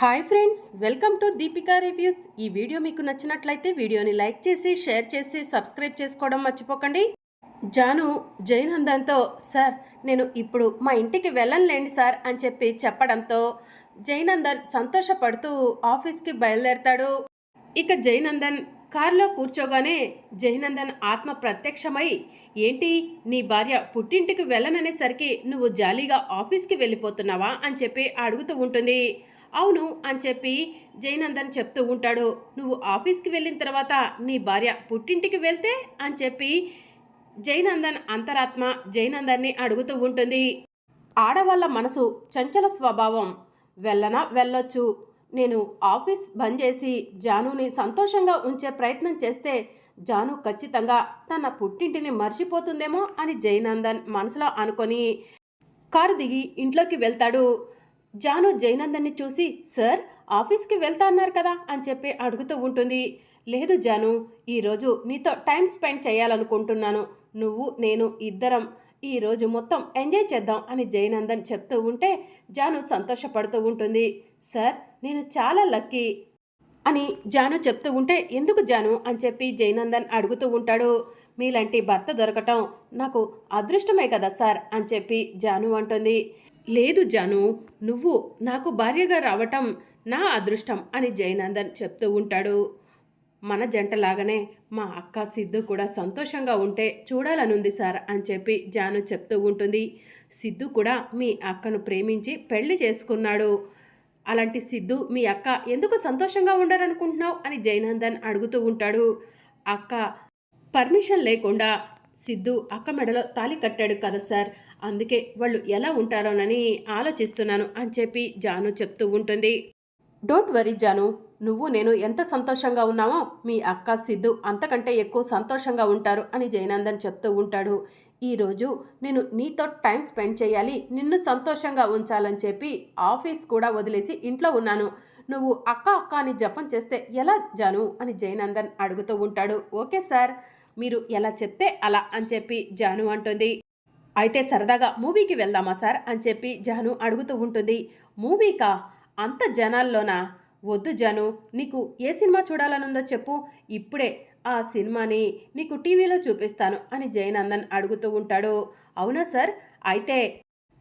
Hi friends welcome to Deepika reviews. ఈ video మీకు నచ్చినట్లయితే వీడియోని లైక్ చేసి షేర్ చేసి సబ్స్క్రైబ్ చేసుకోవడం మర్చిపోకండి. జాను జైనందంతో సార్ నేను ఇప్పుడు మా ఇంటికి వెళ్ళనులేండి సార్ అని చెప్పి చెప్పడంతో జైనందన్ సంతోషపడుతూ ఆఫీస్కి బయలుదేరతాడు. ఇక జైనందన్ కారులో కూర్చోగానే జైనందన్ ఆత్మ ప్రత్యక్షమై ఏంటి నీ భార్య పుట్టింటికి వెళ్ళననేసరికి నువ్వు జాలీగా ఆఫీస్కి వెళ్ళిపోతున్నావా? అని చెప్పి అడుగుతూ ఉంటుంది. అవును అని చెప్పి జయనందన్ చెప్తూ ఉంటాడు. నువ్వు ఆఫీస్కి వెళ్ళిన తర్వాత నీ భార్య పుట్టింటికి వెళ్తే అని చెప్పి జయనందన్ అంతరాత్మ జయనందన్ని అడుగుతూ ఉంటుంది. ఆడవాళ్ళ మనసు చంచల స్వభావం. వెళ్ళనా వెళ్ళొచ్చు. నేను ఆఫీస్ బంద్ చేసి జానుని సంతోషంగా ఉంచే ప్రయత్నం చేస్తే జాను ఖచ్చితంగా తన పుట్టింటిని మర్చిపోతుందేమో అని జయనందన్ మనసులో అనుకొని కారు దిగి ఇంట్లోకి వెళ్తాడు. జాను జయనందన్ని చూసి సార్ ఆఫీస్కి వెళ్తా అన్నారు కదా అని చెప్పి అడుగుతూ ఉంటుంది. లేదు జాను ఈరోజు నీతో టైం స్పెండ్ చేయాలనుకుంటున్నాను. నువ్వు నేను ఇద్దరం ఈరోజు మొత్తం ఎంజాయ్ చేద్దాం అని జయనందన్ చెప్తూ ఉంటే జాను సంతోషపడుతూ ఉంటుంది. సార్ నేను చాలా లక్కీ అని జాను చెప్తూ ఉంటే ఎందుకు జాను? అని చెప్పి జయనందన్ అడుగుతూ ఉంటాడు. మీలాంటి భర్త దొరకటం నాకు అదృష్టమే కదా సార్ అని చెప్పి జాను అంటుంది. లేదు జాను నువ్వు నాకు భార్యగా రావటం నా అదృష్టం అని జయనందన్ చెప్తూ ఉంటాడు. మన జంటలాగానే మా అక్క సిద్ధు కూడా సంతోషంగా ఉంటే చూడాలనుంది సార్ అని చెప్పి జాను చెప్తూ ఉంటుంది. సిద్ధు కూడా మీ అక్కను ప్రేమించి పెళ్ళి చేసుకున్నాడు. అలాంటి సిద్ధు మీ అక్క ఎందుకు సంతోషంగా ఉండరనుకుంటున్నావు అని జయనందన్ అడుగుతూ ఉంటాడు. అక్క పర్మిషన్ లేకుండా సిద్ధు అక్క మెడలో తాలి కట్టాడు కదా సార్ అందుకే వాళ్ళు ఎలా ఉంటారోనని ఆలోచిస్తున్నాను అని చెప్పి జాను చెప్తూ ఉంటుంది. డోంట్ వరీ జాను నువ్వు నేను ఎంత సంతోషంగా ఉన్నామో మీ అక్క సిద్ధు అంతకంటే ఎక్కువ సంతోషంగా ఉంటారు అని జయనందన్ చెప్తూ ఉంటాడు. ఈరోజు నేను నీతో టైం స్పెండ్ చేయాలి నిన్ను సంతోషంగా ఉంచాలని చెప్పి ఆఫీస్ కూడా వదిలేసి ఇంట్లో ఉన్నాను. నువ్వు అక్క అక్క అని జపం చేస్తే ఎలా జాను అని జయనందన్ అడుగుతూ ఉంటాడు. ఓకే సార్ మీరు ఎలా చెప్తే అలా అని చెప్పి జాను అంటుంది. అయితే సరదాగా మూవీకి వెళ్దామా సార్ అని చెప్పి జాను అడుగుతూ ఉంటుంది. మూవీకా? అంత జనాల్లోనా? వద్దు జాను నీకు ఏ సినిమా చూడాలనుందో చెప్పు. ఇప్పుడే ఆ సినిమాని నీకు టీవీలో చూపిస్తాను అని జయనందన్ అడుగుతూ ఉంటాడు. అవునా సార్? అయితే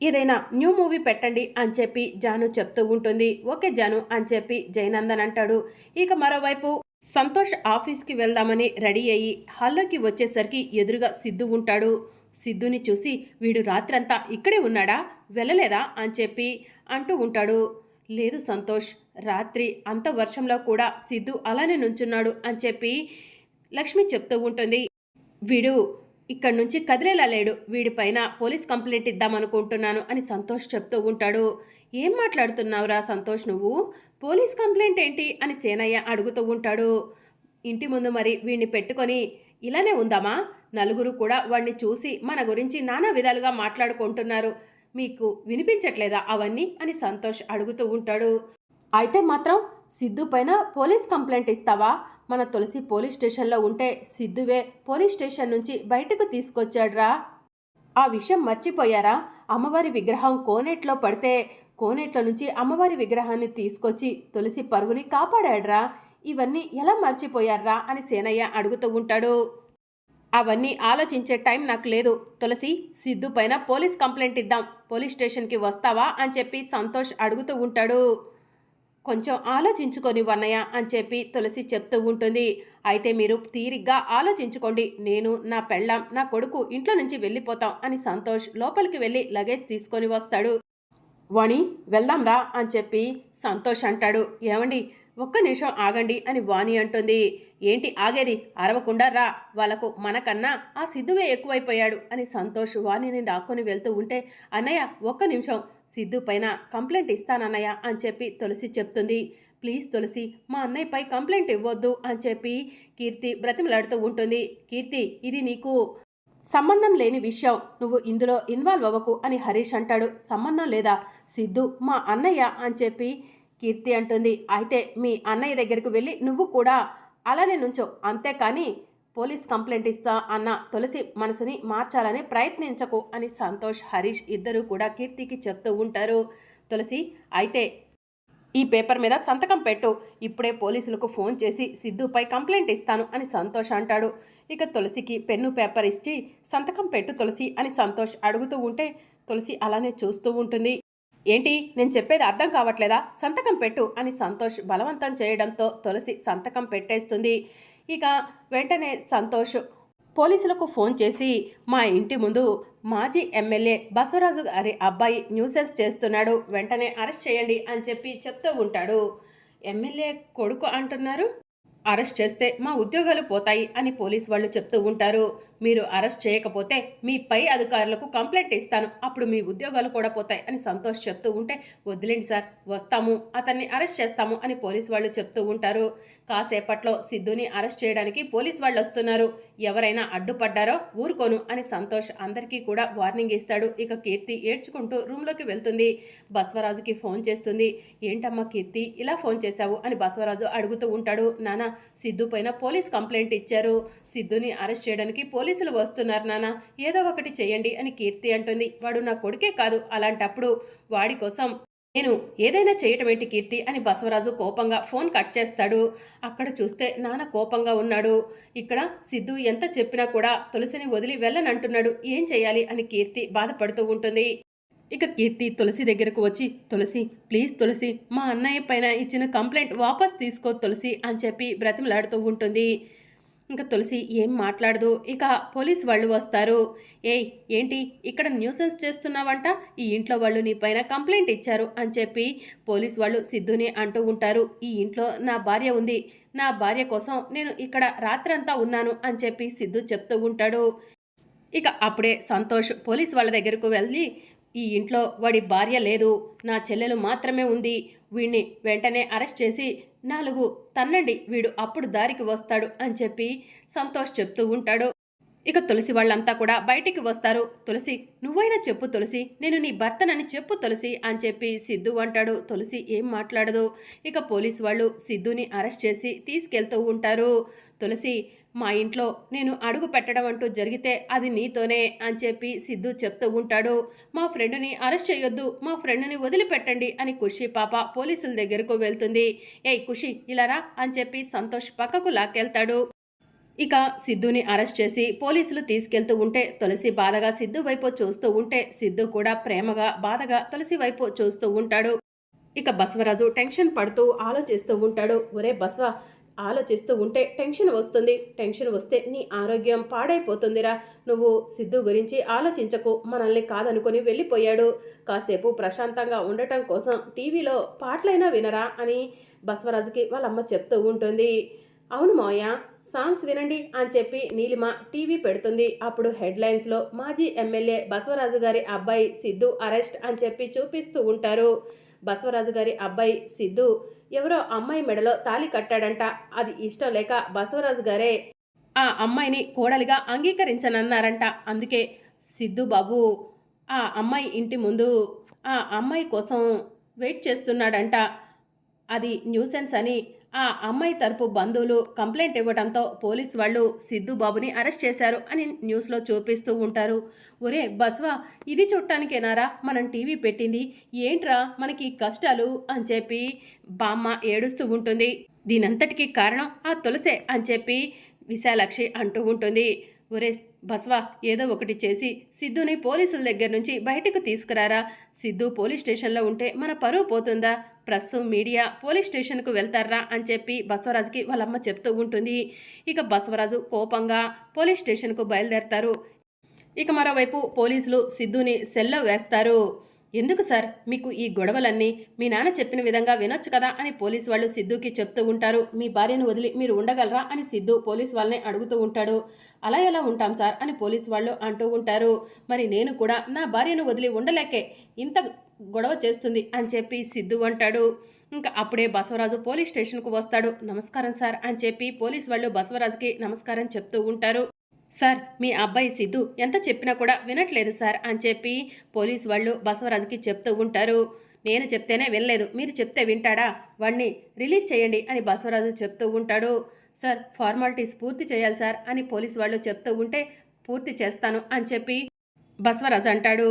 ఏదైనా న్యూ మూవీ పెట్టండి అని చెప్పి జాను చెప్తూ ఉంటుంది. ఓకే జాను అని చెప్పి జయనందన్ అంటాడు. ఇక మరోవైపు సంతోష్ ఆఫీస్కి వెళ్దామని రెడీ అయ్యి హాల్లోకి వచ్చేసరికి ఎదురుగా సిద్ధు ఉంటాడు. సిద్ధుని చూసి వీడు రాత్రంతా ఇక్కడే ఉన్నాడా? వెళ్ళలేదా? అని చెప్పి అంటూ ఉంటాడు. లేదు సంతోష్ రాత్రి అంత వర్షంలో కూడా సిద్ధు అలానే నుంచున్నాడు అని చెప్పి లక్ష్మి చెప్తూ ఉంటుంది. వీడు ఇక్కడి నుంచి కదిలేలా లేడు. వీడిపైన పోలీస్ కంప్లైంట్ ఇద్దామనుకుంటున్నాను అని సంతోష్ చెప్తూ ఉంటాడు. ఏం మాట్లాడుతున్నావురా సంతోష్ నువ్వు? పోలీస్ కంప్లైంట్ ఏంటి? అని సేనయ్య అడుగుతూ ఉంటాడు. ఇంటి ముందు మరి వీడిని పెట్టుకొని ఇలానే ఉందామా? నలుగురు కూడా వాడిని చూసి మన గురించి నానా విధాలుగా మాట్లాడుకుంటున్నారు. మీకు వినిపించట్లేదా అవన్నీ? అని సంతోష్ అడుగుతూ ఉంటాడు. అయితే మాత్రం సిద్ధు పైన పోలీస్ కంప్లైంట్ ఇస్తావా? మన తులసి పోలీస్ స్టేషన్లో ఉంటే సిద్ధువే పోలీస్ స్టేషన్ నుంచి బయటకు తీసుకొచ్చాడ్రా. ఆ విషయం మర్చిపోయారా? అమ్మవారి విగ్రహం కోనేట్లో పడితే కోనేట్ల నుంచి అమ్మవారి విగ్రహాన్ని తీసుకొచ్చి తులసి పరువుని కాపాడాడ్రా. ఇవన్నీ ఎలా మర్చిపోయారా అని సేనయ్య అడుగుతూ ఉంటాడు. అవన్నీ ఆలోచించే టైం నాకు లేదు. తులసి సిద్ధు పైన పోలీస్ కంప్లైంట్ ఇద్దాం. పోలీస్ స్టేషన్కి వస్తావా అని చెప్పి సంతోష్ అడుగుతూ ఉంటాడు. కొంచెం ఆలోచించుకొని వన్నయ్య అని చెప్పి తులసి చెప్తూ ఉంటుంది. అయితే మీరు తీరిగ్గా ఆలోచించుకోండి. నేను నా పెళ్ళాం నా కొడుకు ఇంట్లో నుంచి వెళ్ళిపోతాం అని సంతోష్ లోపలికి వెళ్ళి లగేజ్ తీసుకొని వస్తాడు. వాణి వెళ్దాంరా అని చెప్పి సంతోష్ అంటాడు. ఏమండి ఒక్క నిమిషం ఆగండి అని వాణి అంటుంది. ఏంటి ఆగేది? అరవకుండా రా. వాళ్ళకు మనకన్నా ఆ సిద్ధువే ఎక్కువైపోయాడు అని సంతోష్ వాణిని రాక్కొని వెళ్తూ ఉంటే అన్నయ్య ఒక్క నిమిషం సిద్ధు పైన కంప్లైంట్ ఇస్తానన్నయ్య అని చెప్పి తులసి చెప్తుంది. ప్లీజ్ తులసి మా అన్నయ్యపై కంప్లైంట్ ఇవ్వద్దు అని చెప్పి కీర్తి బ్రతిమలాడుతూ ఉంటుంది. కీర్తి ఇది నీకు సంబంధం లేని విషయం. నువ్వు ఇందులో ఇన్వాల్వ్ అవ్వకు అని హరీష్ అంటాడు. సంబంధం లేదా? సిద్ధు మా అన్నయ్య అని చెప్పి కీర్తి అంటుంది. అయితే మీ అన్నయ్య దగ్గరికి వెళ్ళి నువ్వు కూడా అలానే నుంచో. అంతేకాని పోలీస్ కంప్లైంట్ ఇస్తా అన్న తులసి మనసుని మార్చాలని ప్రయత్నించకు అని సంతోష్ హరీష్ ఇద్దరూ కూడా కీర్తికి చెప్తూ ఉంటారు. తులసి అయితే ఈ పేపర్ మీద సంతకం పెట్టు. ఇప్పుడే పోలీసులకు ఫోన్ చేసి సిద్ధుపై కంప్లైంట్ ఇస్తాను అని సంతోష్ అంటాడు. ఇక తులసికి పెన్ను పేపర్ ఇచ్చి సంతకం పెట్టు తులసి అని సంతోష్ అడుగుతూ ఉంటే తులసి అలానే చూస్తూ ఉంటుంది. ఏంటి? నేను చెప్పేది అర్థం కావట్లేదా? సంతకం పెట్టు అని సంతోష్ బలవంతం చేయడంతో తులసి సంతకం పెట్టేస్తుంది. ఇక వెంటనే సంతోష్ పోలీసులకు ఫోన్ చేసి మా ఇంటి ముందు మాజీ ఎమ్మెల్యే బసవరాజు గారి అబ్బాయి న్యూసెన్స్ చేస్తున్నాడు వెంటనే అరెస్ట్ చేయండి అని చెప్పి చెప్తూ ఉంటాడు. ఎమ్మెల్యే కొడుకు అంటున్నారు? అరెస్ట్ చేస్తే మా ఉద్యోగాలు పోతాయి అని పోలీస్ వాళ్ళు చెప్తూ ఉంటారు. మీరు అరెస్ట్ చేయకపోతే మీ పై అధికారులకు కంప్లైంట్ ఇస్తాను. అప్పుడు మీ ఉద్యోగాలు కూడా పోతాయి అని సంతోష్ చెప్తూ ఉంటే వదిలేండి సార్ వస్తాము అతన్ని అరెస్ట్ చేస్తాము అని పోలీస్ వాళ్ళు చెప్తూ ఉంటారు. కాసేపట్లో సిద్ధుని అరెస్ట్ చేయడానికి పోలీస్ వాళ్ళు వస్తున్నారు. ఎవరైనా అడ్డుపడ్డారో ఊరుకోను అని సంతోష్ అందరికీ కూడా వార్నింగ్ ఇస్తాడు. ఇక కీర్తి ఏడ్చుకుంటూ రూమ్లోకి వెళ్తుంది. బసవరాజుకి ఫోన్ చేస్తుంది. ఏంటమ్మా కీర్తి ఇలా ఫోన్ చేశావు? అని బసవరాజు అడుగుతూ ఉంటాడు. నానా సిద్ధు పైన పోలీస్ కంప్లైంట్ ఇచ్చారు. సిద్ధుని అరెస్ట్ చేయడానికి పోలీసులు వస్తున్నారు నాన్న. ఏదో ఒకటి చేయండి అని కీర్తి అంటుంది. వాడు నా కొడుకే కాదు అలాంటప్పుడు వాడి కోసం నేను ఏదైనా చేయటం ఏంటి కీర్తి అని బసవరాజు కోపంగా ఫోన్ కట్ చేస్తాడు. అక్కడ చూస్తే నాన్న కోపంగా ఉన్నాడు. ఇక్కడ సిద్ధు ఎంత చెప్పినా కూడా తులసిని వదిలి వెళ్ళనంటున్నాడు. ఏం చేయాలి అని కీర్తి బాధపడుతూ ఉంటుంది. ఇక కీర్తి తులసి దగ్గరకు వచ్చి తులసి ప్లీజ్ తులసి మా అన్నయ్య పైన ఇచ్చిన కంప్లైంట్ వాపస్ తీసుకో తులసి అని చెప్పి బ్రతిమలాడుతూ ఉంటుంది. ఇంకా తులసి ఏం మాట్లాడదు. ఇక పోలీస్ వాళ్ళు వస్తారు. ఏయ్ ఏంటి? ఇక్కడ న్యూసెన్స్ చేస్తున్నావంట? ఈ ఇంట్లో వాళ్ళు నీ పైన కంప్లైంట్ ఇచ్చారు అని చెప్పి పోలీస్ వాళ్ళు సిద్ధుని అంటూ ఉంటారు. ఈ ఇంట్లో నా భార్య ఉంది. నా భార్య కోసం నేను ఇక్కడ రాత్రంతా ఉన్నాను అని చెప్పి సిద్ధు చెప్తూ ఉంటాడు. ఇక అప్పుడే సంతోష్ పోలీస్ వాళ్ళ దగ్గరకు వెళ్ళి ఈ ఇంట్లో వాడి భార్య లేదు. నా చెల్లెలు మాత్రమే ఉంది. వీడిని వెంటనే అరెస్ట్ చేసి నాలుగు తన్నండి వీడు అప్పుడు దారికి వస్తాడు అని చెప్పి సంతోష్ చెప్తూ ఉంటాడు. ఇక తులసి వాళ్ళంతా కూడా బయటికి వస్తారు. తులసి నువ్వైనా చెప్పు తులసి నేను నీ భర్తనని చెప్పు తులసి అని చెప్పి సిద్ధు అంటాడు. తులసి ఏం మాట్లాడదు. ఇక పోలీసు వాళ్ళు సిద్ధుని అరెస్ట్ చేసి తీసుకెళ్తూ ఉంటారు. తులసి మా ఇంట్లో నేను అడుగు పెట్టడం అంటూ జరిగితే అది నీతోనే అని చెప్పి సిద్ధు చెప్తూ ఉంటాడు. మా ఫ్రెండ్ని అరెస్ట్ చేయొద్దు మా ఫ్రెండ్ని వదిలిపెట్టండి అని ఖుషి పాప పోలీసుల దగ్గరకు వెళ్తుంది. ఏయ్ ఖుషి ఇలారా అని చెప్పి సంతోష్ పక్కకు లాక్కెళ్తాడు. ఇక సిద్ధుని అరెస్ట్ చేసి పోలీసులు తీసుకెళ్తూ ఉంటే తులసి బాధగా సిద్ధు వైపు చూస్తూ ఉంటే సిద్ధు కూడా ప్రేమగా బాధగా తులసి వైపు చూస్తూ ఉంటాడు. ఇక బసవరాజు టెన్షన్ పడుతూ ఆలోచిస్తూ ఉంటాడు. ఒరే బసవ ఆలోచిస్తూ ఉంటే టెన్షన్ వస్తుంది. టెన్షన్ వస్తే నీ ఆరోగ్యం పాడైపోతుందిరా. నువ్వు సిద్ధు గురించి ఆలోచించకు. మనల్ని కాదనుకొని వెళ్ళిపోయాడు. కాసేపు ప్రశాంతంగా ఉండటం కోసం టీవీలో పాటలైనా వినరా అని బసవరాజుకి వాళ్ళమ్మ చెప్తూ ఉంటుంది. అవును మావయ్య సాంగ్స్ వినండి అని చెప్పి నీలిమ టీవీ పెడుతుంది. అప్పుడు హెడ్లైన్స్లో మాజీ ఎమ్మెల్యే బసవరాజు గారి అబ్బాయి సిద్ధు అరెస్ట్ అని చెప్పి చూపిస్తూ ఉంటారు. బసవరాజు గారి అబ్బాయి సిద్ధు ఎవరో అమ్మాయి మెడలో తాలి కట్టాడంట. అది ఇష్టం లేక బసవరాజు గారే ఆ అమ్మాయిని కోడలిగా అంగీకరించనన్నారంట. అందుకే సిద్ధు బాబు ఆ అమ్మాయి ఇంటి ముందు ఆ అమ్మాయి కోసం వెయిట్ చేస్తున్నాడంట. అది న్యూసెన్స్ అని ఆ అమ్మాయి తరపు బంధువులు కంప్లైంట్ ఇవ్వడంతో పోలీస్ వాళ్ళు సిద్ధు బాబుని అరెస్ట్ చేశారు అని న్యూస్లో చూపిస్తూ ఉంటారు. ఒరే బస్వా ఇది చూడటానికేనారా మనం టీవీ పెట్టింది. ఏంట్రా మనకి కష్టాలు? అని చెప్పి బామ్మ ఏడుస్తూ ఉంటుంది. దీనంతటికీ కారణం ఆ తులసే అని చెప్పి విశాలక్షి అంటూ ఉంటుంది. ఒరే బస్వా ఏదో ఒకటి చేసి సిద్ధుని పోలీసుల దగ్గర నుంచి బయటకు తీసుకురారా? సిద్ధు పోలీస్ స్టేషన్లో ఉంటే మన పరువు పోతుందా? ప్రెస్ మీడియా పోలీస్ స్టేషన్కు వెళ్తారా? అని చెప్పి బసవరాజుకి వాళ్ళమ్మ చెప్తూ ఉంటుంది. ఇక బసవరాజు కోపంగా పోలీస్ స్టేషన్కు బయలుదేరతారు. ఇక మరోవైపు పోలీసులు సిద్ధుని సెల్లో వేస్తారు. ఎందుకు సార్? మీకు ఈ గొడవలన్నీ మీ నాన్న చెప్పిన విధంగా వినొచ్చు కదా అని పోలీసు వాళ్ళు సిద్ధుకి చెప్తూ ఉంటారు. మీ భార్యను వదిలి మీరు ఉండగలరా అని సిద్ధు పోలీస్ వాళ్ళని అడుగుతూ ఉంటాడు. అలా ఎలా ఉంటాం సార్? అని పోలీసు వాళ్ళు అంటూ ఉంటారు. మరి నేను కూడా నా భార్యను వదిలి ఉండలేకే ఇంత గొడవ చేస్తుంది అని చెప్పి సిద్ధు అంటాడు. ఇంకా అప్పుడే బసవరాజు పోలీస్ స్టేషన్కు వస్తాడు. నమస్కారం సార్ అని చెప్పి పోలీస్ వాళ్ళు బసవరాజుకి నమస్కారం చెప్తూ ఉంటారు. సార్ మీ అబ్బాయి సిద్ధు ఎంత చెప్పినా కూడా వినట్లేదు సార్ అని చెప్పి పోలీస్ వాళ్ళు బసవరాజుకి చెప్తూ ఉంటారు. నేను చెప్తేనే వినలేదు. మీరు చెప్తే వింటాడా? వాడిని రిలీజ్ చేయండి అని బసవరాజు చెప్తూ ఉంటాడు. సార్ ఫార్మాలిటీస్ పూర్తి చేయాలి సార్ అని పోలీస్ వాళ్ళు చెప్తూ ఉంటే పూర్తి చేస్తాను అని చెప్పి బసవరాజు అంటాడు.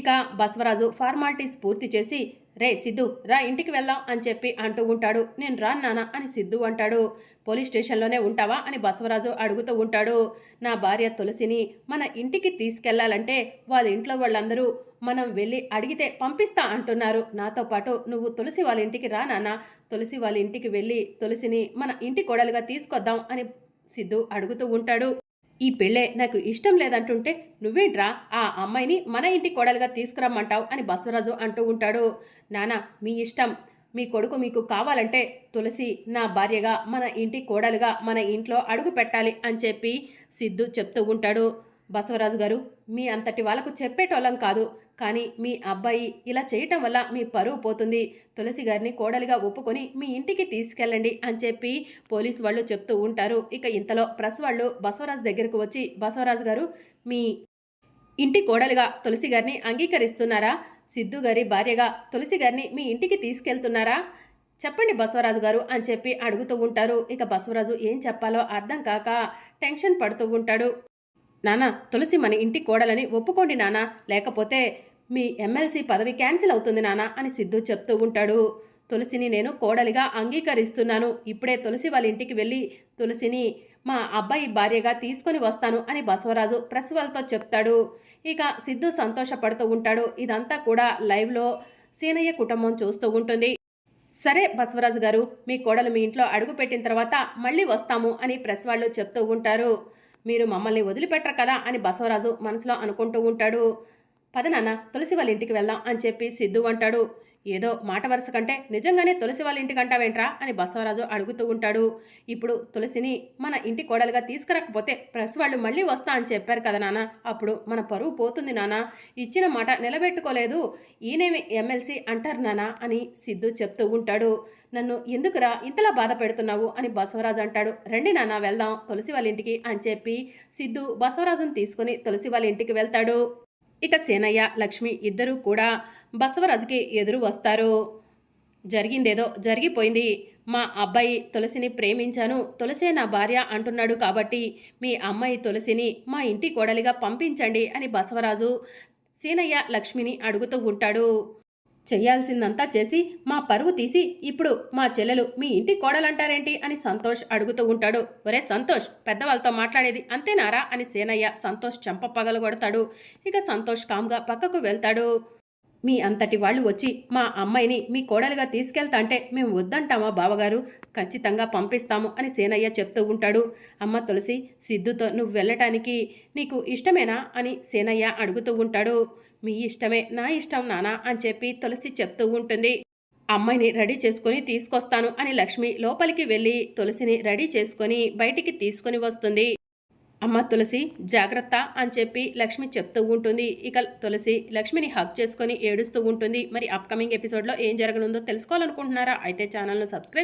ఇక బసవరాజు ఫార్మాలిటీస్ పూర్తి చేసి రే సిద్ధు రా ఇంటికి వెళ్దాం అని చెప్పి అంటూ ఉంటాడు. నేను రాను నాన్న అని సిద్ధు అంటాడు. పోలీస్ స్టేషన్లోనే ఉంటావా అని బసవరాజు అడుగుతూ ఉంటాడు. నా భార్య తులసిని మన ఇంటికి తీసుకెళ్ళాలంటే వాళ్ళ ఇంట్లో వాళ్ళందరూ మనం వెళ్ళి అడిగితే పంపిస్తా అంటున్నారు. నాతో పాటు నువ్వు తులసి వాళ్ళ ఇంటికి రా నాన్న. తులసి వాళ్ళ ఇంటికి వెళ్ళి తులసిని మన ఇంటి కోడలుగా తీసుకొద్దాం అని సిద్ధు అడుగుతూ ఉంటాడు. ఈ పెళ్ళే నాకు ఇష్టం లేదంటుంటే నువ్వేంట్రా ఆ అమ్మాయిని మన ఇంటి కోడలుగా తీసుకురమ్మంటావు? అని బసవరాజు అంటూ ఉంటాడు. నానా మీ ఇష్టం. మీ కొడుకు మీకు కావాలంటే తులసి నా భార్యగా మన ఇంటి కోడలుగా మన ఇంట్లో అడుగు పెట్టాలి అని చెప్పి సిద్ధు చెప్తూ ఉంటాడు. బసవరాజు గారు మీ అంతటి వాళ్ళకు చెప్పేటోళ్ళం కాదు. కానీ మీ అబ్బాయి ఇలా చేయటం వల్ల మీ పరువు పోతుంది. తులసి గారిని కోడలిగా ఒప్పుకొని మీ ఇంటికి తీసుకెళ్ళండి అని చెప్పి పోలీసు వాళ్ళు చెప్తూ ఉంటారు. ఇక ఇంతలో ప్రెస్ వాళ్ళు బసవరాజు దగ్గరకు వచ్చి బసవరాజు గారు మీ ఇంటి కోడలుగా తులసి గారిని అంగీకరిస్తున్నారా? సిద్ధు గారి భార్యగా తులసి గారిని మీ ఇంటికి తీసుకెళ్తున్నారా? చెప్పండి బసవరాజు గారు అని చెప్పి అడుగుతూ ఉంటారు. ఇక బసవరాజు ఏం చెప్పాలో అర్థం కాక టెన్షన్ పడుతూ ఉంటాడు. నానా తులసి మన ఇంటి కోడలని ఒప్పుకోండి నానా లేకపోతే మీ ఎమ్మెల్సీ పదవి క్యాన్సిల్ అవుతుంది నానా అని సిద్ధు చెప్తూ ఉంటాడు. తులసిని నేను కోడలిగా అంగీకరిస్తున్నాను. ఇప్పుడే తులసి వాళ్ళ ఇంటికి వెళ్ళి తులసిని మా అబ్బాయి భార్యగా తీసుకొని వస్తాను అని బసవరాజు ప్రెస్ చెప్తాడు. ఇక సిద్ధు సంతోషపడుతూ ఉంటాడు. ఇదంతా కూడా లైవ్లో సీనయ్య కుటుంబం చూస్తూ ఉంటుంది. సరే బసవరాజు గారు మీ కోడలు మీ ఇంట్లో అడుగు పెట్టిన తర్వాత మళ్ళీ వస్తాము అని ప్రెస్ వాళ్ళు చెప్తూ ఉంటారు. మీరు మమ్మల్ని వదిలిపెట్టరు కదా అని బసవరాజు మనసులో అనుకుంటూ ఉంటాడు. పదనాన్న తులసి వాళ్ళ ఇంటికి వెళ్దాం అని చెప్పి సిద్ధు అంటాడు. ఏదో మాట వరుస కంటే నిజంగానే తులసి వాళ్ళ ఇంటికి అంటావేంట్రా అని బసవరాజు అడుగుతూ ఉంటాడు. ఇప్పుడు తులసిని మన ఇంటి కోడలుగా తీసుకురాకపోతే ప్రెస్ వాళ్ళు మళ్ళీ వస్తా అని చెప్పారు కదా నాన్న. అప్పుడు మన పరువు పోతుంది నాన్న. ఇచ్చిన మాట నిలబెట్టుకోలేదు. ఈయనేమి ఎమ్మెల్సీ అంటారు నాన్న అని సిద్ధు చెప్తూ ఉంటాడు. నన్ను ఎందుకురా ఇంతలా బాధ పెడుతున్నావు అని బసవరాజు అంటాడు. రండి నాన్న వెళ్దాం. తులసి వాళ్ళ ఇంటికి అని చెప్పి సిద్ధు బసవరాజును తీసుకుని తులసి వాళ్ళ ఇంటికి వెళ్తాడు. ఇక సేనయ్య లక్ష్మి ఇద్దరూ కూడా బసవరాజుకి ఎదురు వస్తారు. జరిగిందేదో జరిగిపోయింది. మా అబ్బాయి తులసిని ప్రేమించాను. తులసే నా భార్య అంటున్నాడు కాబట్టి మీ అమ్మాయి తులసిని మా ఇంటి కోడలిగా పంపించండి అని బసవరాజు సీనయ్య లక్ష్మిని అడుగుతూ ఉంటాడు. చేయాల్సిందంతా చేసి మా పరువు తీసి ఇప్పుడు మా చెల్లెలు మీ ఇంటి కోడలంటారేంటి అని సంతోష్ అడుగుతూ ఉంటాడు. ఒరే సంతోష్ పెద్దవాళ్ళతో మాట్లాడేది అంతేనారా అని సేనయ్య సంతోష్ చెంప పగలగొడతాడు. ఇక సంతోష్ కామ్గా పక్కకు వెళ్తాడు. మీ అంతటి వాళ్ళు వచ్చి మా అమ్మాయిని మీ కోడలుగా తీసుకెళ్తా అంటే మేము వద్దంటామా బావగారు? ఖచ్చితంగా పంపిస్తాము అని సేనయ్య చెప్తూ ఉంటాడు. అమ్మ తులసి సిద్ధుతో నువ్వు వెళ్ళటానికి నీకు ఇష్టమేనా అని సేనయ్య అడుగుతూ ఉంటాడు. మీ ఇష్టమే నా ఇష్టం నానా అని చెప్పి తులసి చెప్తూ ఉంటుంది. అమ్మాయిని రెడీ చేసుకొని తీసుకొస్తాను అని లక్ష్మి లోపలికి వెళ్ళి తులసిని రెడీ చేసుకొని బయటికి తీసుకొని వస్తుంది. అమ్మ తులసి జాగ్రత్త అని చెప్పి లక్ష్మి చెప్తూ ఉంటుంది. ఇక తులసి లక్ష్మిని హక్ చేసుకొని ఏడుస్తూ ఉంటుంది. మరి అప్కమింగ్ ఎపిసోడ్లో ఏం జరగనుందో తెలుసుకోవాలనుకుంటున్నారా? అయితే ఛానల్ను సబ్స్క్రైబ్